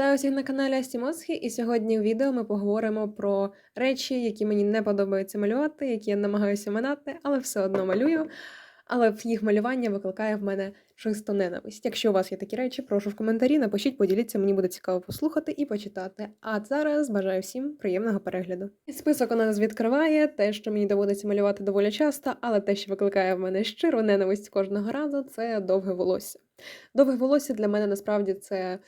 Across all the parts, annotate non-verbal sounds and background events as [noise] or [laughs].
Вітаю всіх на каналі Астімосхі, і сьогодні в відео ми поговоримо про речі, які мені не подобається малювати, які я намагаюся минати, але все одно малюю. Але їх малювання викликає в мене чисто ненависть. Якщо у вас є такі речі, прошу в коментарі, напишіть, поділіться, мені буде цікаво послухати і почитати. А зараз бажаю всім приємного перегляду. Список у нас відкриває те, що мені доводиться малювати доволі часто, але те, що викликає в мене щиру ненависть кожного разу, це довге волосся. Довге волосся для мене насправді це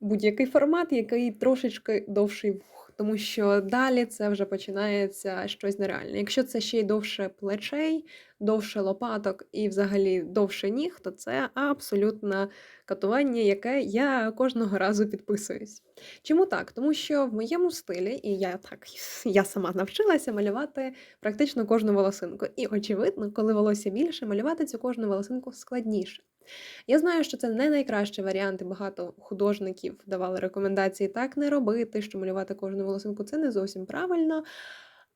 будь-який формат, який трошечки довший вух, тому що далі це вже починається щось нереальне. Якщо це ще й довше плечей, довше лопаток і взагалі довше ніг, то це абсолютно катування, яке я кожного разу підписуюсь. Чому так? Тому що в моєму стилі, і я так я сама навчилася малювати практично кожну волосинку. І очевидно, коли волосся більше, малювати цю кожну волосинку складніше. Я знаю, що це не найкращий варіант, і багато художників давали рекомендації так не робити, що малювати кожну волосинку це не зовсім правильно.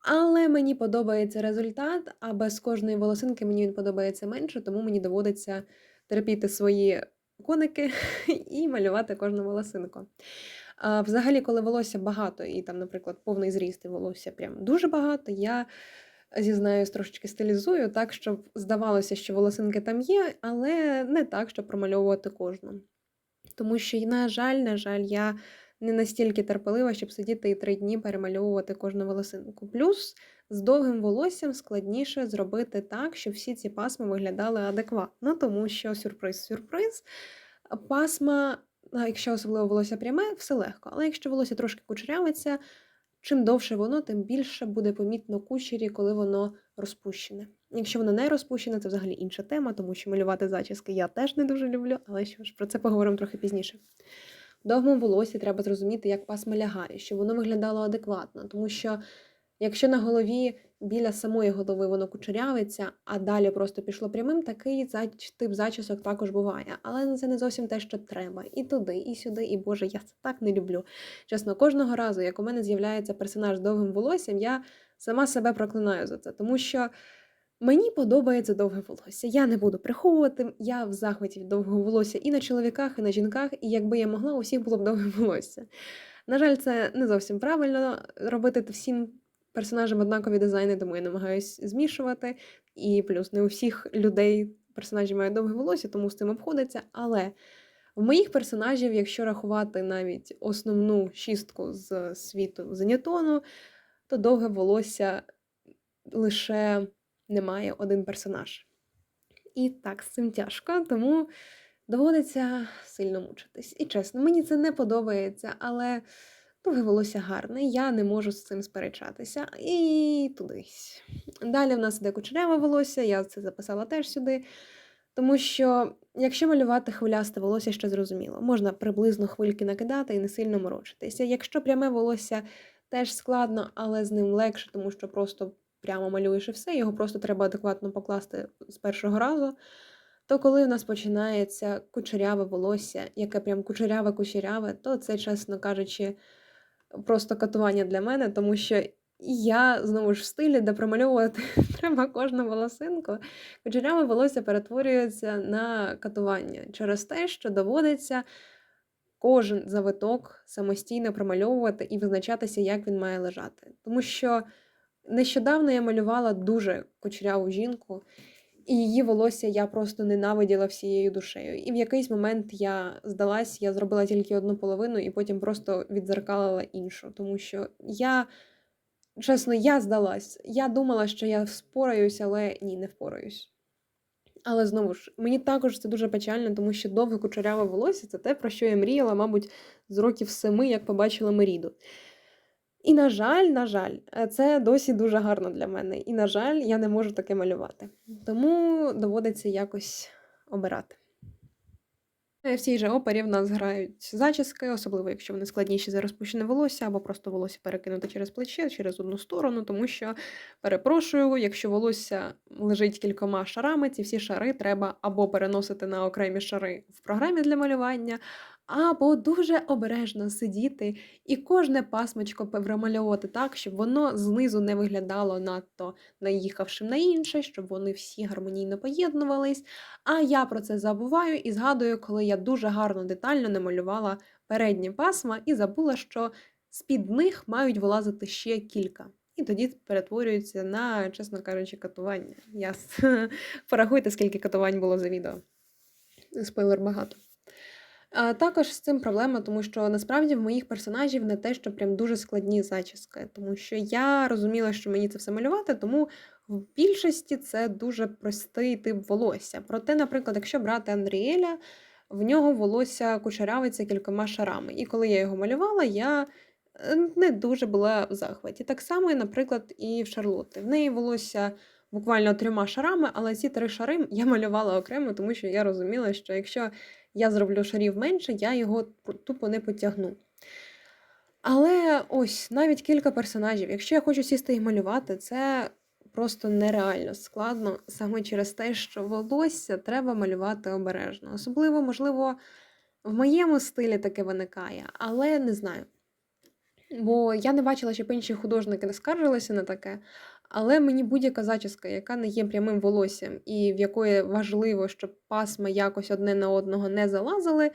Але мені подобається результат, а без кожної волосинки мені він подобається менше, тому мені доводиться терпіти свої коники [laughs] і малювати кожну волосинку. А Взагалі, коли волосся багато, і там, наприклад, повний зріст і волосся прям дуже багато, я зізнаюсь, трошечки стилізую, так, щоб здавалося, що волосинки там є, але не так, щоб промальовувати кожну. Тому що, на жаль, на жаль, я не настільки терпелива, щоб сидіти і три дні перемальовувати кожну волосинку. Плюс з довгим волоссям складніше зробити так, щоб всі ці пасми виглядали адекватно, тому що сюрприз-сюрприз, пасма, якщо особливо волосся пряме, все легко. Але якщо волосся трошки кучерявиться, Чим довше воно, тим більше буде помітно кучері, коли воно розпущене. Якщо воно не розпущене, це взагалі інша тема, тому що малювати зачіски я теж не дуже люблю, але що ж, про це поговоримо трохи пізніше. В довгому волосі треба зрозуміти, як пасма лягає, щоб воно виглядало адекватно, тому що якщо на голові біля самої голови воно кучерявиться, а далі просто пішло прямим, такий тип зачісок також буває. Але це не зовсім те, що треба. І туди, і сюди, і Боже, я це так не люблю. Чесно, кожного разу, як у мене з'являється персонаж з довгим волоссям, я сама себе проклинаю за це, тому що. Мені подобається довге волосся. Я не буду приховувати, я в захваті від довгого волосся і на чоловіках, і на жінках, і якби я могла, у всіх було б довге волосся. На жаль, це не зовсім правильно робити всім персонажам однакові дизайни, тому я намагаюся змішувати. І плюс не у всіх людей персонажі мають довге волосся, тому з цим обходиться. Але в моїх персонажів, якщо рахувати навіть основну шістку з світу Зенітону, то довге волосся лише не має один персонаж. І так, з цим тяжко, тому доводиться сильно мучитись. І чесно, мені це не подобається, але. Довге волосся гарне, я не можу з цим сперечатися. І тудись. Далі в нас іде кучеряве волосся, я це записала теж сюди. Тому що, якщо малювати хвилясте волосся, ще зрозуміло, можна приблизно хвильки накидати і не сильно морочитися. Якщо пряме волосся теж складно, але з ним легше, тому що просто прямо малюєш і все, його просто треба адекватно покласти з першого разу. То коли в нас починається кучеряве волосся, яке прям кучеряве-кучеряве, то це, чесно кажучи, просто катування для мене, тому що я знову ж в стилі, де промальовувати [laughs] треба кожну волосинку. Кучеряве волосся перетворюється на катування через те, що доводиться кожен завиток самостійно промальовувати і визначатися, як він має лежати. Тому що нещодавно я малювала дуже кучеряву жінку. І її волосся я просто ненавиділа всією душею. І в якийсь момент я здалась, я зробила тільки одну половину і потім просто відзеркалила іншу. Тому що я, чесно, я здалась. Я думала, що я впораюсь, але ні, не впораюсь. Але знову ж, мені також це дуже печально, тому що довге кучеряве волосся це те, про що я мріяла, мабуть, з років семи, як побачила Меріду. І, на жаль, на жаль, е, це досі дуже гарно для мене. І, на жаль, я не можу таке малювати. Тому доводиться якось обирати. В цій же опері в нас грають зачіски, особливо якщо вони складніші за розпущене волосся, або просто волосся перекинути через плече, через одну сторону, тому що, перепрошую, якщо волосся лежить кількома шарами, ці всі шари треба або переносити на окремі шари в програмі для малювання, або дуже обережно сидіти і кожне пасмочко промальовувати так, щоб воно знизу не виглядало надто наїхавшим на інше, щоб вони всі гармонійно поєднувались. А я про це забуваю і згадую, коли я дуже гарно детально намалювала передні пасма і забула, що з-під них мають вилазити ще кілька. І тоді перетворюється на, чесно кажучи, катування. [laughs] Порахуйте, скільки катувань було за відео. Спойлер багато. А, також з цим проблема, тому що насправді в моїх персонажів не те, що прям дуже складні зачіски, тому що я розуміла, що мені це все малювати, тому в більшості це дуже простий тип волосся. Проте, наприклад, якщо брати Андріеля, в нього волосся кучерявиться кількома шарами. І коли я його малювала, я е, не дуже була в захваті. Так само, наприклад, і в Шарлотти. В неї волосся буквально трьома шарами, але ці три шари я малювала окремо, тому що я розуміла, що якщо я зроблю шарів менше, я його тупо не потягну. Але ось навіть кілька персонажів. Якщо я хочу сісти і малювати, це просто нереально складно саме через те, що волосся треба малювати обережно. Особливо, можливо, в моєму стилі таке виникає, але не знаю. Бо я не бачила, щоб інші художники не скаржилися на таке. Але мені будь-яка зачіска, яка не є прямим волоссям, і в якої важливо, щоб пасма якось одне на одного не залазили,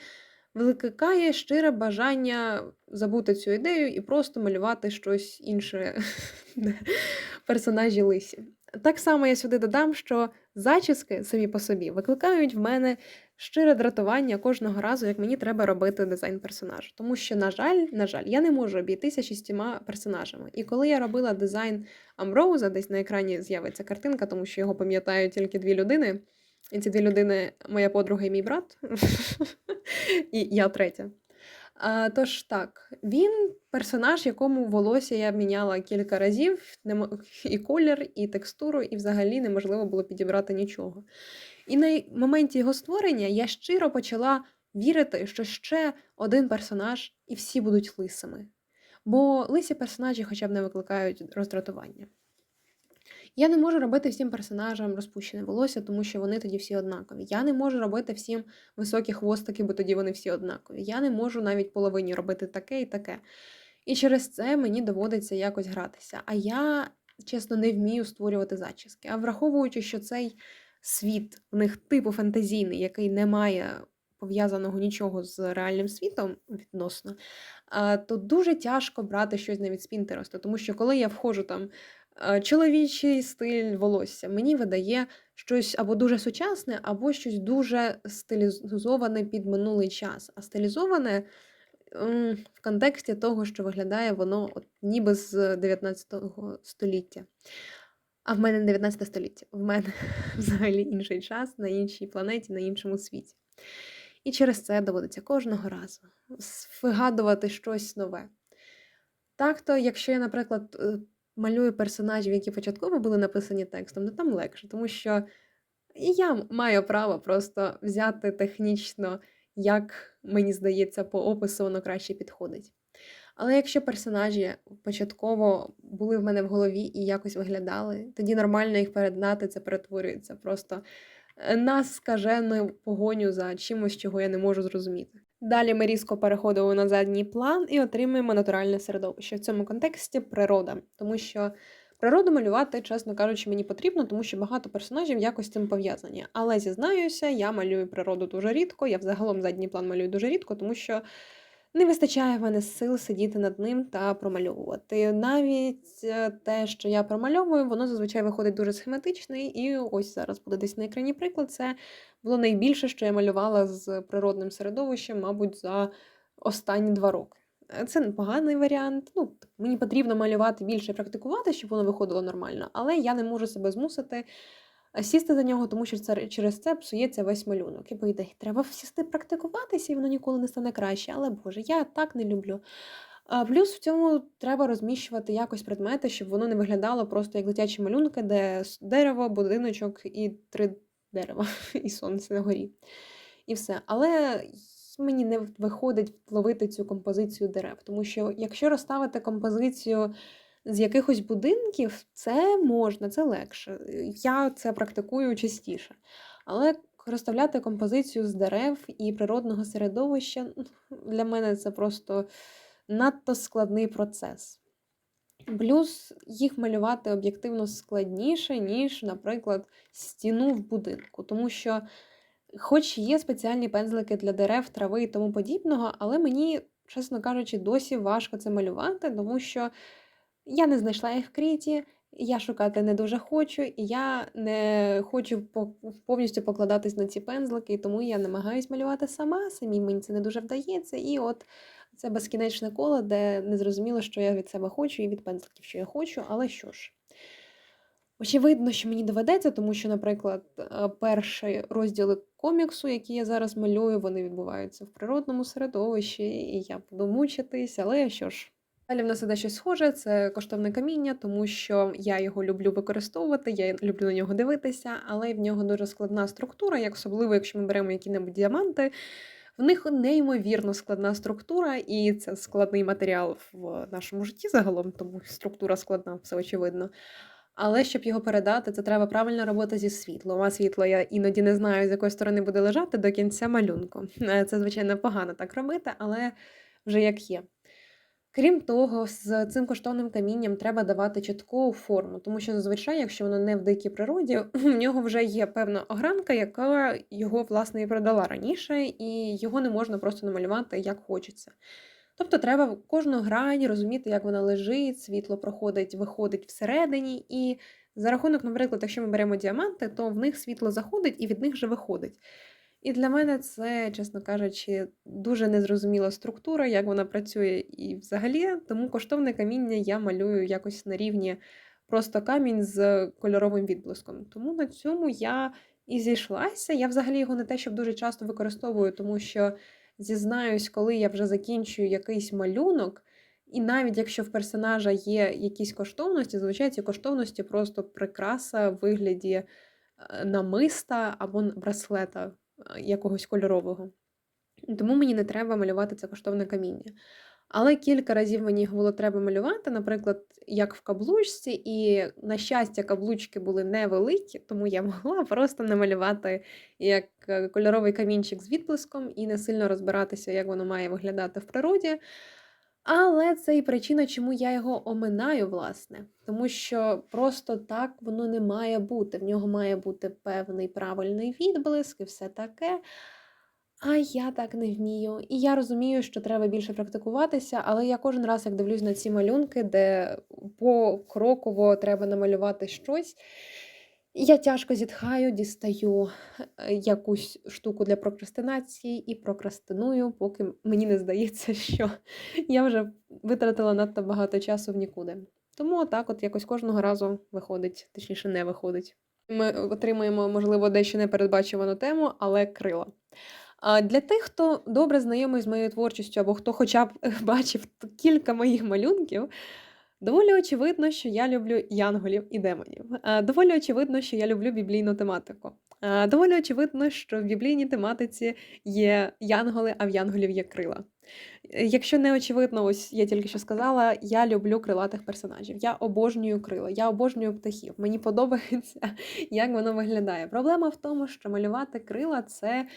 викликає щире бажання забути цю ідею і просто малювати щось інше [laughs] персонажі лисі. Так само я сюди додам, що зачіски самі по собі викликають в мене щире дратування кожного разу, як мені треба робити дизайн персонажа. Тому що, на жаль, на жаль, я не можу обійтися шістьма персонажами. І коли я робила дизайн Амброуза, десь на екрані з'явиться картинка, тому що його пам'ятають тільки дві людини. І ці дві людини моя подруга і мій брат, [laughs] і я третя. А, Тож так, він персонаж, якому волосся я міняла кілька разів, і колір, і текстуру, і взагалі неможливо було підібрати нічого. І на моменті його створення я щиро почала вірити, що ще один персонаж і всі будуть лисими. Бо лисі персонажі хоча б не викликають роздратування. Я не можу робити всім персонажам розпущене волосся, тому що вони тоді всі однакові. Я не можу робити всім високі хвостики, бо тоді вони всі однакові. Я не можу навіть половині робити таке і таке. І через це мені доводиться якось гратися. А я, чесно, не вмію створювати зачіски. А враховуючи, що цей світ в них типу фантазійний, який не має пов'язаного нічого з реальним світом відносно, то дуже тяжко брати щось навіть з Пінтересту, тому що коли я входжу там чоловічий стиль волосся. Мені видає щось або дуже сучасне, або щось дуже стилізоване під минулий час. А стилізоване в контексті того, що виглядає воно от ніби з 19 століття. А в мене не 19 століття, в мене [laughs] взагалі інший час на іншій планеті, на іншому світі. І через це доводиться кожного разу вигадувати щось нове. Так то, якщо я, наприклад, е, малюю персонажів, які початково були написані текстом, то там легше, тому що я маю право просто взяти технічно, як мені здається, по опису воно краще підходить. Але якщо персонажі початково були в мене в голові і якось виглядали, тоді нормально їх передати, це перетворюється просто на скажену погоню за чимось, чого я не можу зрозуміти. Далі ми різко переходимо на задній план і отримуємо натуральне середовище. В цьому контексті природа, тому що природу малювати, чесно кажучи, мені потрібно, тому що багато персонажів якось цим пов'язані. Але зізнаюся, я малюю природу дуже рідко. Я взагалом задній план малюю дуже рідко, тому що не вистачає в мене сил сидіти над ним та промальовувати. Навіть е, те, що я промальовую, воно зазвичай виходить дуже схематичний, і ось зараз буде десь на екрані приклад. Це було найбільше, що я малювала з природним середовищем, мабуть, за останні два роки. Е, це непоганий варіант. Ну, Мені потрібно малювати більше практикувати, щоб воно виходило нормально, але я не можу себе змусити сісти за нього, тому що це через це псується весь малюнок. І по ідеї, треба сісти практикуватися, і воно ніколи не стане краще. Але Боже, я так не люблю. А Плюс в цьому треба розміщувати якось предмети, щоб воно не виглядало просто як дитячі малюнки, де дерево, будиночок і три дерева, [laughs] і сонце на горі. І все. Але мені не виходить ловити цю композицію дерев, тому що якщо розставити композицію з якихось будинків це можна, це легше. Я це практикую частіше. Але розставляти композицію з дерев і природного середовища для мене це просто надто складний процес. Плюс їх малювати об'єктивно складніше, ніж, наприклад, стіну в будинку. Тому що, хоч є спеціальні пензлики для дерев, трави і тому подібного, але мені, чесно кажучи, досі важко це малювати, тому що я не знайшла їх в кріті, я шукати не дуже хочу, і я не хочу повністю покладатись на ці пензлики, і тому я намагаюсь малювати сама, самій мені це не дуже вдається. І от це безкінечне коло, де не зрозуміло, що я від себе хочу, і від пензликів, що я хочу, але що ж. Очевидно, що мені доведеться, тому що, наприклад, е, перші розділи коміксу, які я зараз малюю, вони відбуваються в природному середовищі, і я буду мучитись, але що ж. Далі в нас іде щось схоже, це коштовне каміння, тому що я його люблю використовувати, я люблю на нього дивитися, але в нього дуже складна структура, як особливо, якщо ми беремо які-небудь діаманти. В них неймовірно складна структура, і це складний матеріал в нашому житті загалом, тому структура складна, все очевидно. Але щоб його передати, це треба правильно робити зі світлом. А світло я іноді не знаю, з якої сторони буде лежати до кінця малюнку. Е, це, звичайно, погано так робити, але вже як є. Крім того, з цим коштовним камінням треба давати чітку форму, тому що зазвичай, якщо воно не в дикій природі, [clears throat] в нього вже є певна огранка, яка його, власне, і продала раніше, і його не можна просто намалювати як хочеться. Тобто треба кожну грань розуміти, як вона лежить, світло проходить, виходить всередині, і за рахунок, наприклад, якщо ми беремо діаманти, то в них світло заходить і від них вже виходить. І для мене це, чесно кажучи, дуже незрозуміла структура, як вона працює і взагалі. Тому коштовне каміння я малюю якось на рівні просто камінь з кольоровим відблиском. Тому на цьому я і зійшлася. Я взагалі його не те, щоб дуже часто використовую, тому що зізнаюсь, коли я вже закінчую якийсь малюнок. І навіть якщо в персонажа є якісь коштовності, зазвичай ці коштовності просто прикраса в вигляді е, намиста або браслета якогось кольорового. Тому мені не треба малювати це коштовне каміння. Але кілька разів мені його було треба малювати, наприклад, як в каблучці, і, на щастя, каблучки були невеликі, тому я [laughs] могла просто намалювати як е, кольоровий камінчик з відблиском і не сильно розбиратися, як воно має виглядати в природі. Але це і причина, чому я його оминаю, власне. Тому що просто так воно не має бути. В нього має бути певний правильний відблиск і все таке. А я так не вмію. І я розумію, що треба більше практикуватися, але я кожен раз, як дивлюсь на ці малюнки, де покроково треба намалювати щось. Я тяжко зітхаю, дістаю е, якусь штуку для прокрастинації і прокрастиную, поки мені не здається, [laughs] що я вже витратила надто багато часу в нікуди. Тому отак от якось кожного разу виходить, точніше, не виходить. Ми отримуємо, можливо, дещо непередбачувану тему, але крила. А для тих, хто добре знайомий з моєю творчістю, або хто хоча б бачив кілька моїх малюнків, Доволі очевидно, що я люблю янголів і демонів. Доволі очевидно, що я люблю біблійну тематику. Доволі очевидно, що в біблійній тематиці є янголи, а в янголів є крила. Якщо не очевидно, ось я тільки що сказала, я люблю крилатих персонажів. Я обожнюю крила, я обожнюю птахів. Мені подобається, [laughs] як воно виглядає. Проблема в тому, що малювати крила це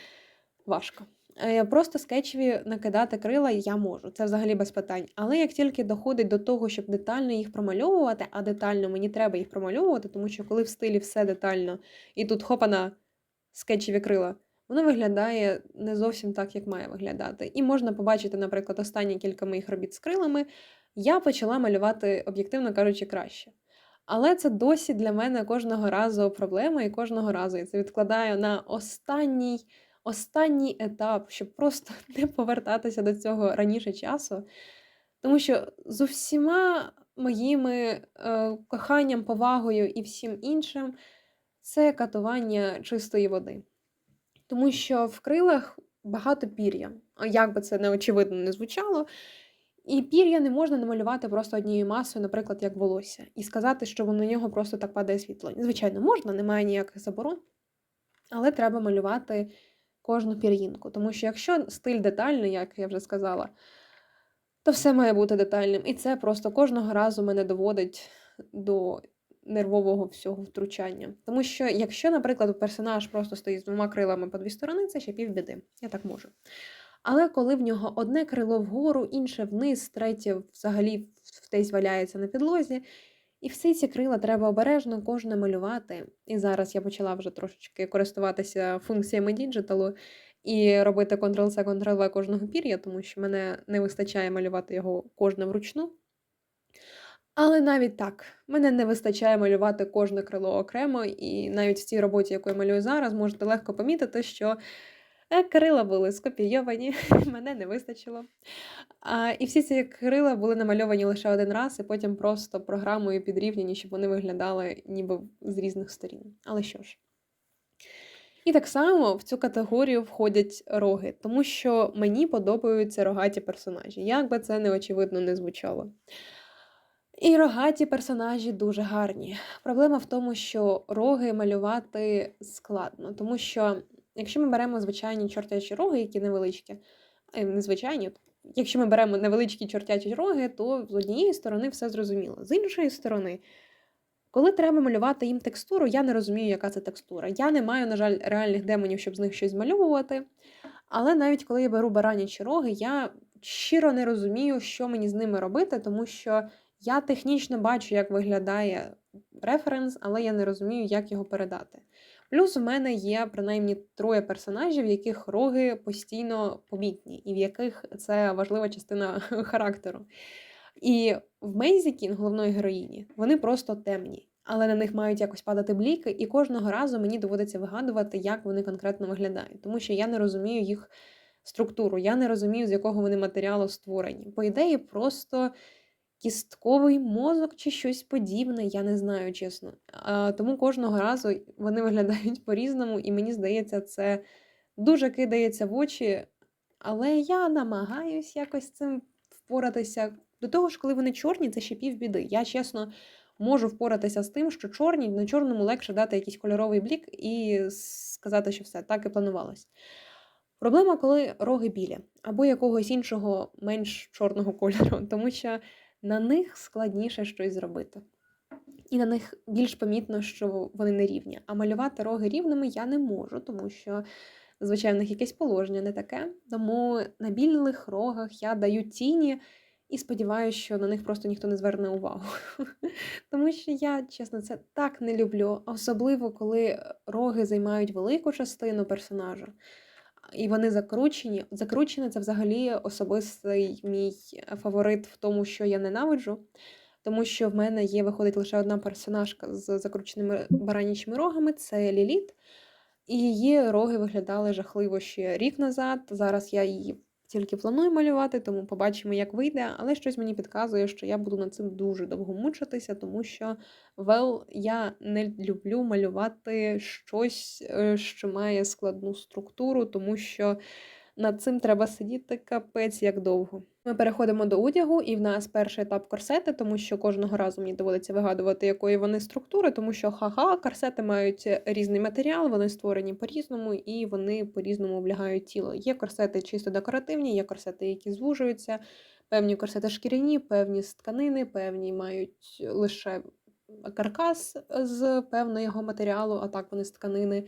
важко. Е, просто скетчеві накидати крила я можу, це взагалі без питань. Але як тільки доходить до того, щоб детально їх промальовувати, а детально мені треба їх промальовувати, тому що коли в стилі все детально, і тут хопана скетчеві крила, воно виглядає не зовсім так, як має виглядати. І можна побачити, наприклад, останні кілька моїх робіт з крилами, я почала малювати, об'єктивно кажучи, краще. Але це досі для мене кожного разу проблема, і кожного разу я це відкладаю на останній останній етап, щоб просто [laughs] не повертатися до цього раніше часу. Тому що з усіма моїми е, коханням, повагою і всім іншим це катування чистої води. Тому що в крилах багато пір'я, як би це неочевидно не звучало. І пір'я не можна намалювати просто однією масою, наприклад, як волосся, і сказати, що на нього просто так падає світло. Звичайно, можна, немає ніяких заборон, але треба малювати кожну пір'їнку. Тому що якщо стиль детальний, як я вже сказала, то все має бути детальним. І це просто кожного разу мене доводить до нервового всього втручання. Тому що, якщо, наприклад, персонаж просто стоїть з двома крилами по дві сторони, це ще півбіди. Я так можу. Але коли в нього одне крило вгору, інше вниз, третє взагалі десь валяється на підлозі, і всі ці крила треба обережно кожне малювати. І зараз я почала вже трошечки користуватися функціями діджиталу і робити Ctrl-C, Ctrl-V кожного пір'я, тому що мене не вистачає малювати його кожне вручну. Але навіть так, мене не вистачає малювати кожне крило окремо, і навіть в цій роботі, яку я малюю зараз, можете легко помітити, що крила були скопійовані, [laughs] мене не вистачило. А, І всі ці крила були намальовані лише один раз, і потім просто програмою підрівняні, щоб вони виглядали ніби з різних сторін. Але що ж. І так само в цю категорію входять роги, тому що мені подобаються рогаті персонажі, як би це неочевидно не звучало. І рогаті персонажі дуже гарні. Проблема в тому, що роги малювати складно, тому що якщо ми беремо звичайні чортячі роги, які невеличкі, е, незвичайні, якщо ми беремо невеличкі чортячі роги, то з однієї сторони все зрозуміло. З іншої сторони, коли треба малювати їм текстуру, я не розумію, яка це текстура. Я не маю, на жаль, реальних демонів, щоб з них щось змальовувати. Але навіть коли я беру баранячі роги, я щиро не розумію, що мені з ними робити, тому що я технічно бачу, як виглядає референс, але я не розумію, як його передати. Плюс у мене є принаймні троє персонажів, в яких роги постійно помітні, і в яких це важлива частина [laughs] характеру. І в Мейзі Кін, головної героїні, вони просто темні, але на них мають якось падати бліки, і кожного разу мені доводиться вигадувати, як вони конкретно виглядають, тому що я не розумію їх структуру, я не розумію, з якого вони матеріалу створені. По ідеї, просто кістковий мозок чи щось подібне, я не знаю, чесно. А, Тому кожного разу вони виглядають [laughs] по-різному, і мені здається, це дуже кидається в очі. Але я намагаюсь якось цим впоратися. До того ж, коли вони чорні, це ще півбіди. Я чесно можу впоратися з тим, що чорні на чорному легше дати якийсь кольоровий блік і сказати, що все так і планувалось. Проблема, коли роги білі або якогось іншого менш чорного [laughs] кольору, тому що на них складніше щось зробити. І на них більш помітно, що вони не рівні. А малювати роги рівними я не можу, тому що, звичайно, в них якесь положення не таке. Тому на білих рогах я даю тіні і сподіваюся, що на них просто ніхто не зверне увагу. [laughs] Тому що я, чесно, це так не люблю, особливо коли роги займають велику частину персонажа і вони закручені. Закручені це взагалі особистий мій фаворит в тому, що я ненавиджу. Тому що в мене є, виходить лише одна персонажка з закрученими баранічими рогами це Ліліт. І її роги виглядали жахливо ще рік назад. Зараз я її тільки планую малювати, тому побачимо, як вийде. Але щось мені підказує, що я буду над цим дуже довго мучитися, тому що вел я не люблю малювати щось, е, що має складну структуру, тому що над цим треба сидіти капець як довго. Ми переходимо до одягу, і в нас перший етап корсети, тому що кожного разу мені доводиться вигадувати, якої вони структури, тому що ха-ха, корсети мають різний матеріал, вони створені по-різному і вони по-різному облягають тіло. Є корсети чисто декоративні, є корсети, які звужуються, певні корсети шкіряні, певні з тканини, певні мають лише каркас з певного матеріалу, а так вони з тканини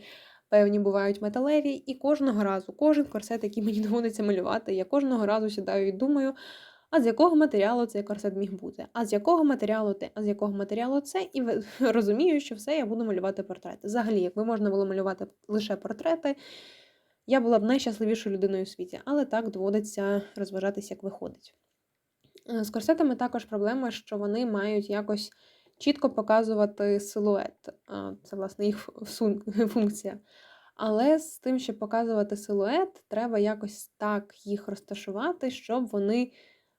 певні бувають металеві, і кожного разу, кожен корсет, який мені [laughs] доводиться малювати, я кожного разу сідаю і думаю, а з якого матеріалу цей корсет міг бути, а з якого матеріалу те, а з якого матеріалу це, і [laughs] розумію, що все я буду малювати портрети. Взагалі, якби можна було малювати лише портрети, я була б найщасливішою людиною у світі, але так доводиться розважатися, як виходить. Е, з корсетами також проблема, що вони мають якось чітко показувати силует. Це, власне, їх [laughs] функція. Але з тим, щоб показувати силует, треба якось так їх розташувати, щоб вони,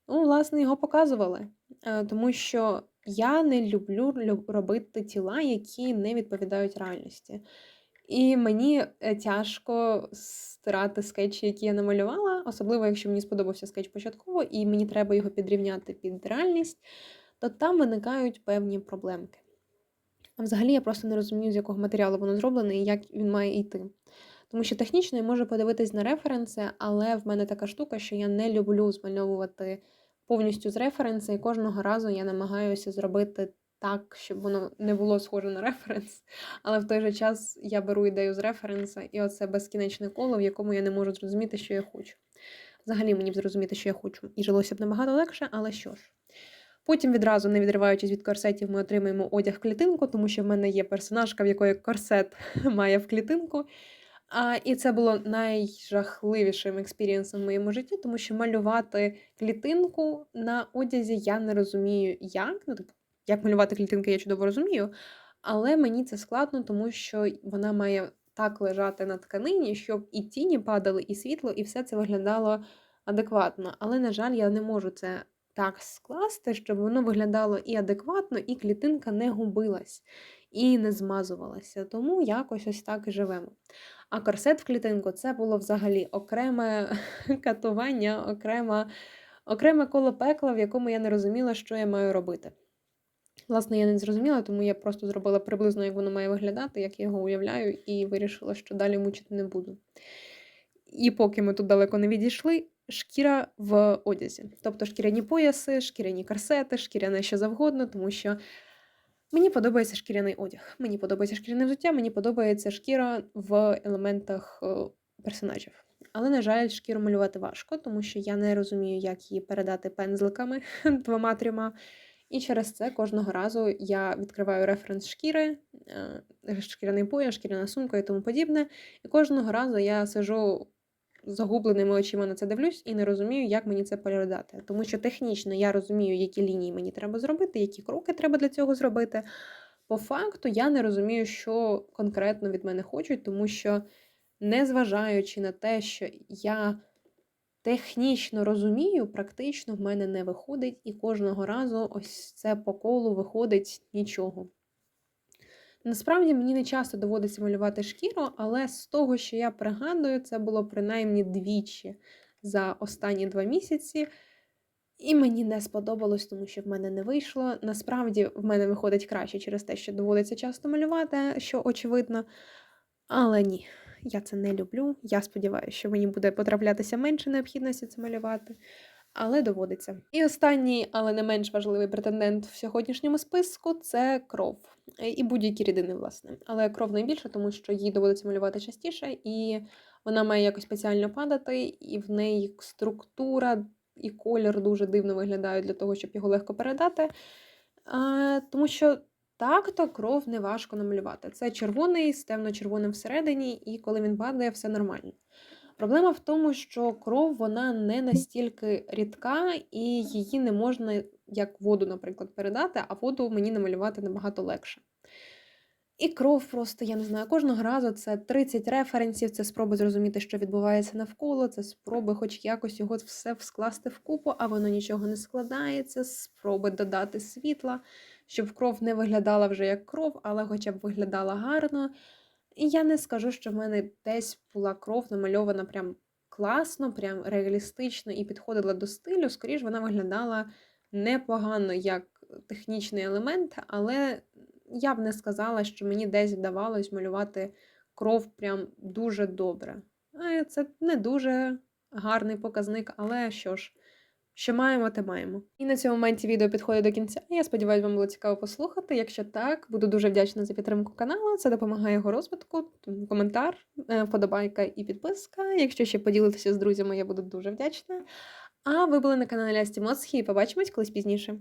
ну, власне, його показували. Е, тому що я не люблю робити тіла, які не відповідають реальності. І мені е, тяжко стирати скетчі, які я намалювала, особливо, якщо мені сподобався скетч початково, і мені треба його підрівняти під реальність то там виникають певні проблемки. А взагалі я просто не розумію, з якого матеріалу воно зроблене і як він має йти. Тому що технічно я можу подивитись на референси, але в мене така штука, що я не люблю змальовувати повністю з референси, і кожного разу я намагаюся зробити так, щоб воно не було схоже на референс. Але в той же час я беру ідею з референса, і оце безкінечне коло, в якому я не можу зрозуміти, що я хочу. Взагалі мені б зрозуміти, що я хочу. І жилося б набагато легше, але що ж. Потім відразу, не відриваючись від корсетів, ми отримаємо одяг в клітинку, тому що в мене є персонажка, в якої корсет [laughs] має в клітинку. А, І це було найжахливішим експірієнсом в моєму житті, тому що малювати клітинку на одязі я не розумію, як. Ну, типу, як малювати клітинки, я чудово розумію, але мені це складно, тому що вона має так лежати на тканині, щоб і тіні падали, і світло, і все це виглядало адекватно. Але, на жаль, я не можу це так скласти, щоб воно виглядало і адекватно, і клітинка не губилась і не змазувалася. Тому якось ось так і живемо. А корсет в клітинку це було взагалі окреме [laughs] катування, окреме, окреме коло пекла, в якому я не розуміла, що я маю робити. Власне, я не зрозуміла, тому я просто зробила приблизно, як воно має виглядати, як я його уявляю, і вирішила, що далі мучити не буду. І поки ми тут далеко не відійшли, шкіра в одязі. Тобто шкіряні пояси, шкіряні корсети, шкіряне що завгодно, тому що мені подобається шкіряний одяг. Мені подобається шкіряне взуття, мені подобається шкіра в елементах е, персонажів. Але, на жаль, шкіру малювати важко, тому що я не розумію, як її передати пензликами [laughs] двома-трьома. І через це кожного разу я відкриваю референс шкіри, е, шкіряний пояс, шкіряна сумка і тому подібне. І кожного разу я сижу загубленими очима на це дивлюсь і не розумію, як мені це передати. Тому що технічно я розумію, які лінії мені треба зробити, які кроки треба для цього зробити. По факту я не розумію, що конкретно від мене хочуть, тому що, незважаючи на те, що я технічно розумію, практично в мене не виходить, і кожного разу ось це по колу виходить нічого. Насправді мені не часто доводиться малювати шкіру, але з того, що я пригадую, це було принаймні двічі за останні два місяці. І мені не сподобалось, тому що в мене не вийшло. Насправді, в мене виходить краще через те, що доводиться часто малювати, що очевидно. Але ні, я це не люблю. Я сподіваюся, що мені буде потраплятися менше необхідності це малювати, але доводиться. І останній, але не менш важливий претендент в сьогоднішньому списку це кров. І будь-які рідини, власне. Але кров найбільше, тому що їй доводиться малювати частіше, і вона має якось спеціально падати, і в неї структура і колір дуже дивно виглядають для того, щоб його легко передати. А, Тому що так-то кров не важко намалювати. Це червоний з темно-червоним всередині, і коли він падає, все нормально. Проблема в тому, що кров вона не настільки рідка, і її не можна, як воду, наприклад, передати, а воду мені намалювати набагато легше. І кров просто, я не знаю, кожного разу це 30 референсів, це спроби зрозуміти, що відбувається навколо, це спроби хоч якось його все скласти в купу, а воно нічого не складається, спроби додати світла, щоб кров не виглядала вже як кров, але хоча б виглядала гарно. І я не скажу, що в мене десь була кров намальована прям класно, прям реалістично і підходила до стилю. Скоріше, вона виглядала непогано як технічний елемент, але я б не сказала, що мені десь вдавалось малювати кров прям дуже добре. Це не дуже гарний показник, але що ж. Що маємо, те маємо. І на цьому моменті відео підходить до кінця. Я сподіваюся, вам було цікаво послухати. Якщо так, буду дуже вдячна за підтримку каналу. Це допомагає його розвитку. Коментар, е, вподобайка і підписка. Якщо ще поділитися з друзями, я буду дуже вдячна. А ви були на каналі Асті Моцхі і побачимось колись пізніше.